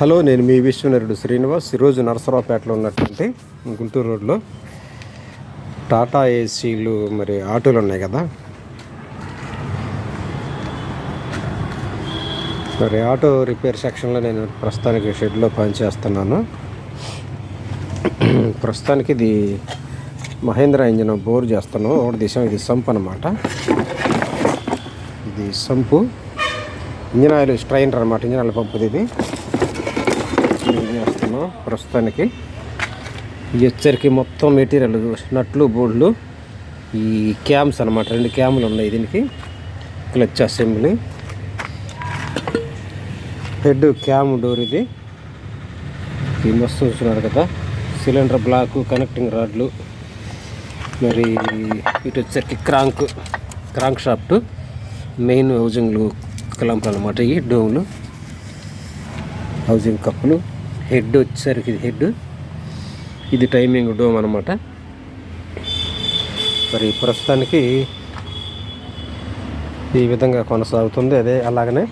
Hello నేను మీ విశ్వనరుడు శ్రీనివాస్. ఈరోజు నరసరావుపేటలో ఉన్నటువంటి గుంటూరు రోడ్లో టాటా ఏసీలు మరి ఆటోలు ఉన్నాయి కదా. మరి ఆటో రిపేర్ సెక్షన్లో నేను ప్రస్తుతానికి షెడ్లో పనిచేస్తున్నాను. ప్రస్తుతానికి ఇది మహేంద్ర ఇంజిన్ బోర్ చేస్తాను ఒకటి దిశ ఇది సంప్ అనమాట ఇది సంపు. ఇంజిన్ ఆయిల్ స్ట్రైనర్ అనమాట ఇంజిన్ ఆయిల్ పంపుది ఇది. ప్రస్తుతానికి. హెచ్చరికి మొత్తం మెటీరియల్ నట్లు బోర్డులు ఈ క్యామ్స్ అనమాట రెండు క్యాములు ఉన్నాయి దీనికి. Clutch assembly. Head cam door ఇది. ఈ మస్తు చూస్తున్నారు కదా. సిలిండర్ బ్లాక్ కనెక్టింగ్ రాడ్లు. మరి ఇటు వచ్చేసరికి క్రాంక్ క్రాంక్ షాఫ్ట్ మెయిన్ హౌజింగ్లు కలంపులు అనమాట ఈ డోములు. హౌసింగ్ కప్పులు. హెడ్ వచ్చేసరికి ఇది హెడ్. ఇది టైమింగ్ డోమ్ అనమాట మరి ప్రస్తుతానికి ఈ విధంగా కొనసాగుతుంది. అదే అలాగనే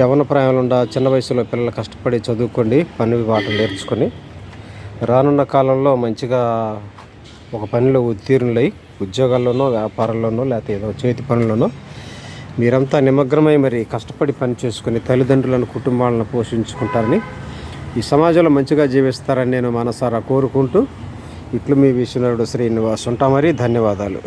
యవన ప్రాయంలో ఉండ చిన్న వయసులో పిల్లలు కష్టపడి చదువుకోండి పని వాటలు నేర్చుకొని రానున్న కాలంలో మంచిగా ఒక పనిలో ఉత్తీర్ణులై ఉద్యోగాల్లోనో వ్యాపారాల్లోనో లేకపోతే ఏదో చేతి పనుల్లోనో మీరంతా నిమగ్నమై మరి కష్టపడి పని చేసుకుని తల్లిదండ్రులను కుటుంబాలను పోషించుకుంటారని ఈ సమాజంలో మంచిగా జీవిస్తారని నేను మనసారా కోరుకుంటూ ఇట్లు మీ విశ్వనరుడు శ్రీనివాస్ ఉంటా మరి. ధన్యవాదాలు.